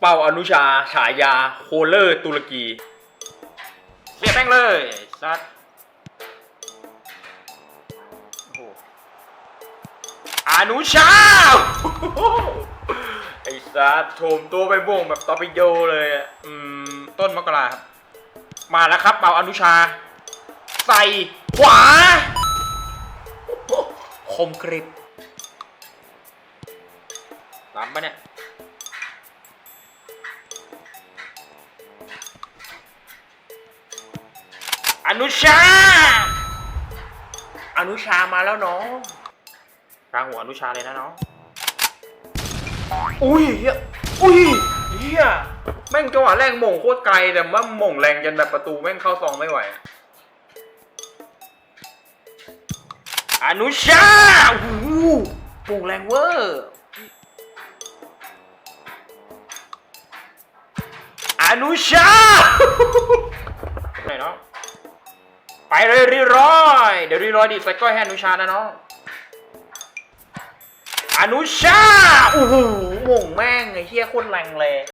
เป่าอนุชา ฉายา โคเลอร์ ตุรกีเสียบแม่งเลยซัดโอ้โหอนุชาไอ้ซัดโถมตัวไปบ่วงแบบตอร์ปิโดเลยอะอืม ต้นมกราครับ มาแล้วครับเป่าอนุชา ใส่ขวาคมกริบล้ำปะเนี่ย อนุชา อนุชามาแล้วน้องกลางหัวอนุชาเลยนะน้อง อุ้ยเฮียอุ้ยเฮียแม่งจังหวะแรกหม่งโคตรไกลแต่ว่าหม่งแรงจนแบบประตูแม่งเข้าซองไม่ไหว อนุชาโอ้โหหม่งแรงเวอร์อนุชา ไปเลยรีร้อย เดี๋ยวรีร้อยดิใส่ก้อยให้อนุชานะน้อง อนุชาโอ้โหหม่งแม่งไอ้เฮียโคตรแรงเลย